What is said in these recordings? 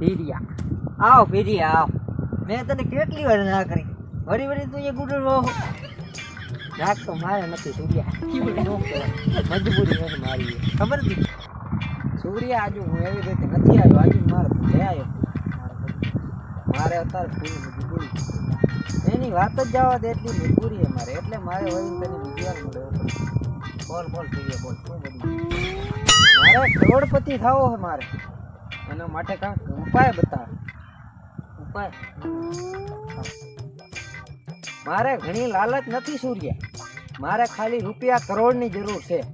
ભીરિયા આવ ભીરિયા આવ. મેં તને કેટલી વાર ના કરી. વળી વળી તું એ ગુડર નાક તો મારે નથી, સૂર્યા. મજબૂરી મારી ખબર નથી સૂર્યા આજુ હું એવી રીતે નથી આવ્યો. આજુ મારે ભલે આવ્યો. મારે અત્યારે પૂરી મજબૂરી એની વાત જ જવા દે, એટલી મજબૂરી મારે. એટલે મારે વળી તને બીજી વાર મળ્યો બોલ બોલ સૂર્યા બોલ. શું મારે કરોડપતિ થવો છે મારે. એના માટે કાંક ઉપાય બતાવ. ઉપાય? મારે ઘણી લાલચ નથી સૂર્ય. મારે ખાલી રૂપિયા કરોડની જરૂર છે.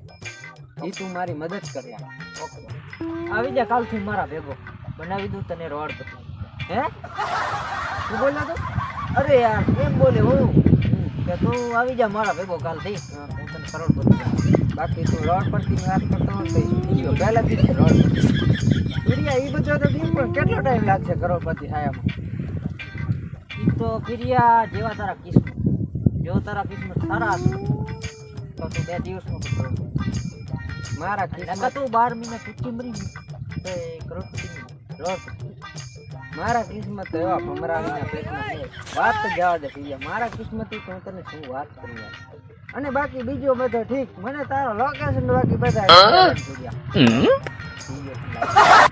એ તું મારી મદદ ઓકે. આવી જા કાલથી મારા ભેગો. બનાવી દઉં તને રોડ પછી હે? શું બોલ તો અરે યાર કેમ બોલે હું? કે તું આવી જા મારા ભેગો કાલથી. હા, તને કરોડપતિ બનાવું. બાકી તું રોડ પરથી વાત કરતો પહેલાથી રોડ પરથી. સૂર્યા એ બધો તો ઠીક પણ કેટલો ટાઈમ લાગશે કરોડપતિ થાયામાં તો ફિરિયા જેવા તારા કિસ્મત જો તારા કિસ્મત સારા તો તું બે દિવસમાં મારા કિસ્મત તું બાર મહિના ચૂકી મરી તો કરોડપતિ મારા કિસ્મત એવા ભમરાણીના પેટમાં વાત તો જવા દે ફિરિયા મારા કિસ્મતી તો હું તને શું વાત કરી અને બાકી બીજો બધો ઠીક. મને તારો લોકેશન બાકી બધા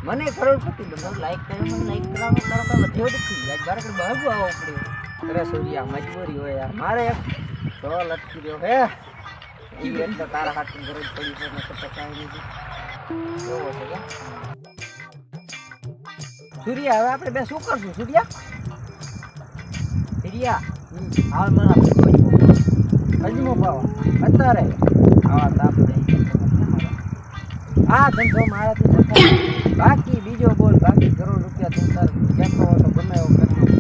મને કરોડપતિ બનો. લાઈક કરે મને લાઈક કરાવો તારો કઈ વધ્યો નથી આજ બાર કઈ બહાગુ આવો પડ્યો. અરે સૂર્યા મજબૂરી હોય યાર. મારે એક તો લટકી રહ્યો હે ઈ તો તારા હાથ જરૂર પડી છે નકર તો કાંઈ નથી એવો છે કે સૂર્યા, હવે આપણે બે શું કરશું? સૂર્યા? સૂર્યા હાલ મારા અજમો ભાવ અત્યારે આવા તાપ આ ધંધો મારાથી બાકી બીજો બોલ, બાકી કરોડ રૂપિયા તું તાર કહેતો હોય તો ગમે એવો કરી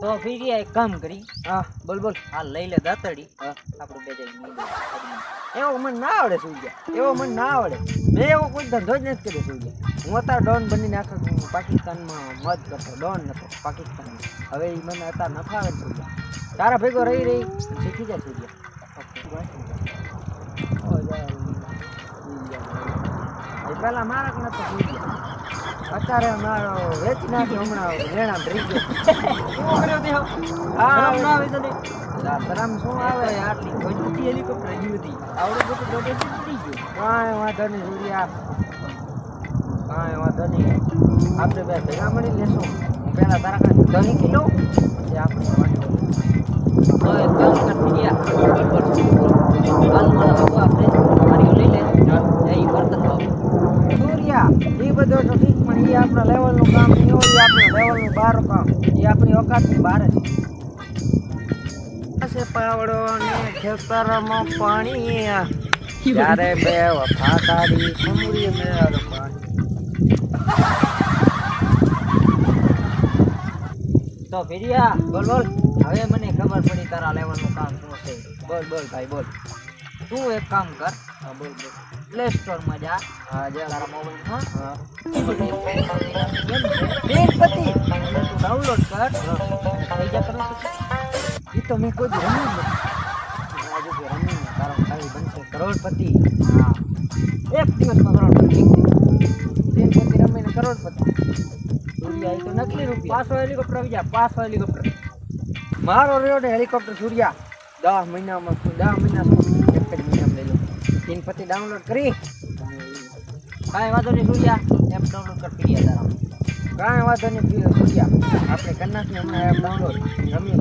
તો ફીરી એક કામ કરી. હા. બોલ બોલ. હાલ લઈ લે દાતડી. આપણું બે એવો મને ના આવડે સૂર્યા એવો મને ના આવડે. મેં એવો કોઈ ધંધો જ નથી કર્યો સૂર્યા હું અત્યારે ડોન બનીને આખા પાકિસ્તાનમાં મદ કરતો ડોન નતો પાકિસ્તાનમાં. હવે એ મને અત્યારે નથી આવે સૂર્યા તારા ભેગો રહી રહી શીખી જાય સૂર્યા પહેલાં મારા પણ નતો સૂર્યા અત્યારે મારો વેચી નાખ્યો હમણાં લેણા રહી ગયો. હા શરમ શું આવે? આટલી મજબૂતી હેલિકોપ્ટર હજી હતી આવડે બધું દોડે ચૂકી ગયું કાંઈ વાંધો નહીં સૂર્યા કાંઈ વાંધો નહીં. આપણે બે ભેગા મળી લેશું. તારા કાંઈ કિલો આપણે વાંધો ગયા. સૂર્યા એ બધો તો ઠીક પણ એ આપણા લેવલનું કામ નહીં હોય. આપણા બહાર કામ. એ આપણી ઓકાતની બહાર પાવડો ને ખેતરમાં પાણી ત્યારે બે વફા તારી મેળ તો ભીડિયા બોલ બોલ. હવે મને ખબર પડી તારા લેવાનું કામ શું છે. બોલ બોલ ભાઈ બોલ. તું એક કામ કર. હા બોલ બોલ. પ્લે સ્ટોરમાં જા. હા જે. તારા મોબાઈલમાં હા. બેનપતિ. ડાઉનલોડ કર. થઈ જા કરો એ તો મેં કોઈ રમી રમ્યું નથી. આજે જે રમ્યું તારો ખાલી બનશે કરોડપતિ. હા. એક દિવસમાં કરોડપતિ. બેનપતિ રમીને કરોડપતિ. સૂર્યા એ તો નકલી રૂપિયા. પાછો હેલિકોપ્ટર આવી જા. પાછો હેલિકોપ્ટર મારો રહ્યો ને હેલિકોપ્ટર સૂર્યા. દસ મહિનામાં દસ મહિના સુધી એક જ મહિનામાં લઈ લો તીન પતિ ડાઉનલોડ કરી. કાંઈ વાંધો નહીં સૂર્યા એપ ડાઉનલોડ કરી પીડીએ તારા. કાંઈ વાંધો નહીં સૂર્યા આપણે નાખીએ હમણાં એપ ડાઉનલોડ રમીએ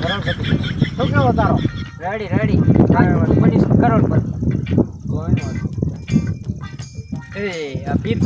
કરોડપતિ શું કેવો તારો? રેડી રેડી બનીશ, કરોડપતિ. કોઈ વાંધો એ બીટ